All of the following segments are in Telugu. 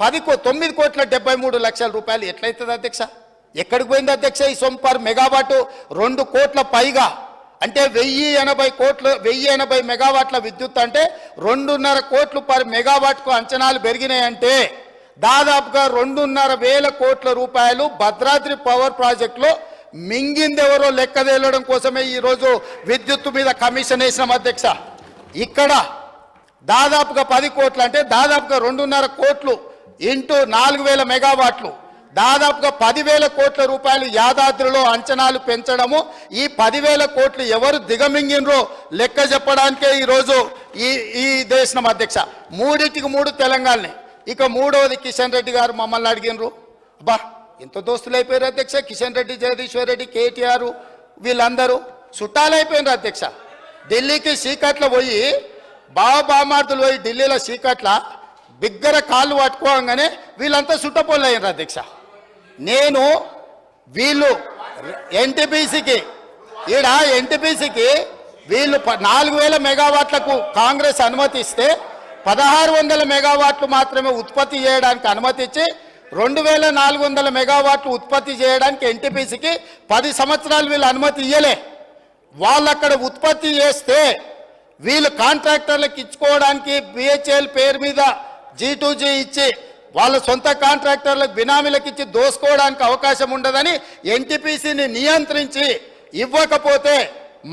పది కో తొమ్మిది కోట్ల డెబ్బై మూడు లక్షల రూపాయలు ఎట్లయితుంది అధ్యక్ష? ఎక్కడికి పోయింది అధ్యక్ష ఈ సొమ్ పర్ మెగావాటు? రెండు కోట్ల పైగా. అంటే వెయ్యి ఎనభై కోట్లు వెయ్యి ఎనభై మెగావాట్ల విద్యుత్ అంటే రెండున్నర కోట్లు పర్ మెగావాట్కు అంచనాలు పెరిగినాయంటే దాదాపుగా రెండున్నర వేల కోట్ల రూపాయలు భద్రాద్రి పవర్ ప్రాజెక్టులో మింగిందెవరో లెక్క తేలడం కోసమే ఈరోజు విద్యుత్తు మీద కమిషన్ వేసినాం అధ్యక్ష. ఇక్కడ దాదాపుగా పది కోట్లు అంటే దాదాపుగా రెండున్నర కోట్లు ఇంటూ నాలుగు వేల మెగావాట్లు. దాదాపుగా పదివేల కోట్ల రూపాయలు యాదాద్రిలో అంచనాలు పెంచడము. ఈ పదివేల కోట్లు ఎవరు దిగమింగినరో లెక్క చెప్పడానికే ఈరోజు ఈ ఈ దేశం అధ్యక్ష. మూడింటికి మూడు తెలంగాణనే ఇక మూడవది కిషన్ రెడ్డి గారు మమ్మల్ని అడిగినరు. అబ్బా ఎంత దోస్తులు అయిపోయారు అధ్యక్ష. కిషన్ రెడ్డి జగదీశ్వర్ రెడ్డి కేటీఆర్ వీళ్ళందరూ చుట్టాలైపోయినారు అధ్యక్ష. ఢిల్లీకి సీకట్లో పోయి బావ బామార్దులు పోయి ఢిల్లీలో సీకట్ల బిగ్గర కాళ్ళు పట్టుకోగానే వీళ్ళంతా సుట్టపోళ్ళు అయ్యారు అధ్యక్ష. నేను వీళ్ళు ఎన్టీపీసీకి ఈడ ఎన్టీపీసీకి వీళ్ళు ప- నాలుగు వేల మెగావాట్లకు కాంగ్రెస్ అనుమతిస్తే పదహారు వందల మెగావాట్లు మాత్రమే ఉత్పత్తి చేయడానికి అనుమతిచ్చి రెండు వేల నాలుగు వందల మెగావాట్లు ఉత్పత్తి చేయడానికి ఎన్టీపీసీకి పది సంవత్సరాలు వీళ్ళు అనుమతి ఇయ్యలే. వాళ్ళు అక్కడ ఉత్పత్తి చేస్తే వీళ్ళు కాంట్రాక్టర్లకు ఇచ్చుకోవడానికి బిహెచ్ఎల్ పేరు మీద జీ టు జీ ఇచ్చి వాళ్ళ సొంత కాంట్రాక్టర్లకు బినామీలకు ఇచ్చి దోసుకోవడానికి అవకాశం ఉండదని ఎన్టీపీసీని నియంత్రించి ఇవ్వకపోతే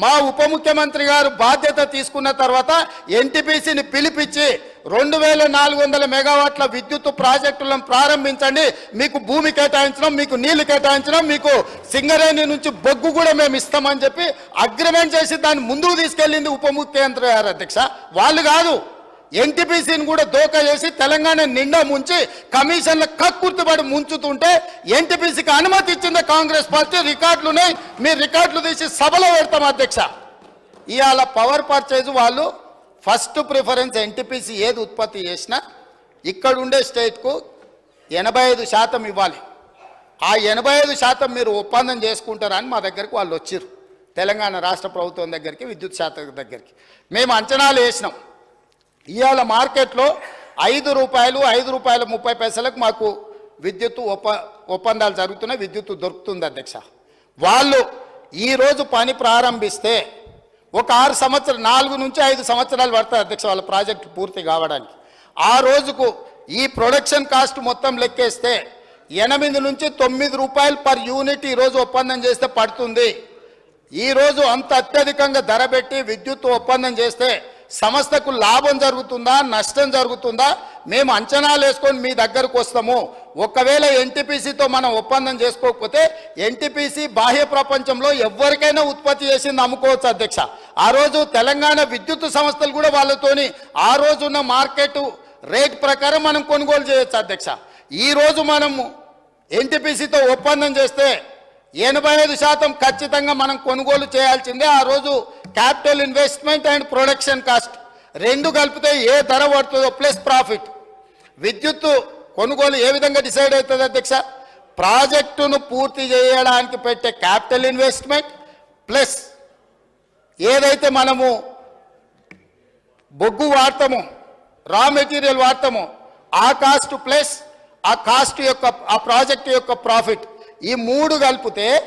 మా ఉప ముఖ్యమంత్రి గారు బాధ్యత తీసుకున్న తర్వాత ఎన్టీపీసీని పిలిపించి రెండు వేల నాలుగు వందల మెగావాట్ల విద్యుత్ ప్రాజెక్టులను ప్రారంభించండి. మీకు భూమి కేటాయించడం మీకు నీళ్ళు కేటాయించడం మీకు సింగరేణి నుంచి బొగ్గు కూడా మేము ఇస్తామని చెప్పి అగ్రిమెంట్ చేసి దాన్ని ముందుకు తీసుకెళ్ళింది ఉప ముఖ్యమంత్రి గారు అధ్యక్ష. వాళ్ళు కాదు. ఎన్టీపీసీని కూడా దోకా చేసి తెలంగాణ నిండా ముంచి కమిషన్ల కక్కుర్తిపడి ముంచుతుంటే ఎన్టీపీసీకి అనుమతి ఇచ్చింది కాంగ్రెస్ పార్టీ. రికార్డులునే మీరు రికార్డులు తీసి సభలో పెడతాం అధ్యక్ష. ఇవాళ పవర్ పర్చేజ్ వాళ్ళు ఫస్ట్ ప్రిఫరెన్స్ ఎన్టీపీసీ ఏది ఉత్పత్తి చేసినా ఇక్కడ ఉండే స్టేట్కు ఎనభై ఐదు శాతం ఇవ్వాలి. ఆ ఎనభై ఐదు శాతం మీరు ఒప్పందం చేసుకుంటారని మా దగ్గరికి వాళ్ళు వచ్చిర్రు. తెలంగాణ రాష్ట్ర ప్రభుత్వం దగ్గరికి విద్యుత్ శాఖ దగ్గరికి. మేము అంచనాలు వేసినాం. ఇవాళ మార్కెట్లో ఐదు రూపాయలు ఐదు రూపాయల ముప్పై పైసలకు మాకు విద్యుత్ ఒప్ప ఒప్పందాలు జరుగుతున్నాయి విద్యుత్ దొరుకుతుంది అధ్యక్ష. వాళ్ళు ఈరోజు పని ప్రారంభిస్తే ఒక ఆరు సంవత్సరాలు నాలుగు నుంచి ఐదు సంవత్సరాలు పడతాయి అధ్యక్ష వాళ్ళ ప్రాజెక్ట్ పూర్తి కావడానికి. ఆ రోజుకు ఈ ప్రొడక్షన్ కాస్ట్ మొత్తం లెక్కేస్తే ఎనిమిది నుంచి తొమ్మిది రూపాయలు పర్ యూనిట్ ఈరోజు ఒప్పందం చేస్తే పడుతుంది. ఈ రోజు అంత అత్యధికంగా ధర పెట్టి విద్యుత్ ఒప్పందం చేస్తే సంస్థకు లాభం జరుగుతుందా నష్టం జరుగుతుందా మేము అంచనాలు వేసుకొని మీ దగ్గరకు వస్తాము. ఒకవేళ ఎన్టీపీసీతో మనం ఒప్పందం చేసుకోకపోతే ఎన్టీపీసీ బాహ్య ప్రపంచంలో ఎవరికైనా ఉత్పత్తి చేసింది అమ్ముకోవచ్చు అధ్యక్ష. ఆ రోజు తెలంగాణ విద్యుత్ సంస్థలు కూడా వాళ్ళతోని ఆ రోజున్న మార్కెట్ రేట్ ప్రకారం మనం కొనుగోలు చేయొచ్చు అధ్యక్ష. ఈ రోజు మనము ఎన్టీపీసీతో ఒప్పందం చేస్తే ఎనభై ఐదు శాతం ఖచ్చితంగా మనం కొనుగోలు చేయాల్సిందే. ఆ రోజు capital investment and production cost రెండు కలిపితే ఏ ధర పడుతుందో ప్లస్ ప్రాఫిట్. విద్యుత్తు కొనుగోలు ఏ విధంగా డిసైడ్ అవుతుంది అధ్యక్ష? ప్రాజెక్టును పూర్తి చేయడానికి పెట్టే క్యాపిటల్ ఇన్వెస్ట్మెంట్ ప్లస్ ఏదైతే మనము బొగ్గు వాడతామో రా మెటీరియల్ వాడతామో ఆ కాస్ట్ ప్లస్ ఆ కాస్ట్ యొక్క ఆ ప్రాజెక్ట్ యొక్క ప్రాఫిట్ ఈ మూడు కలిపితే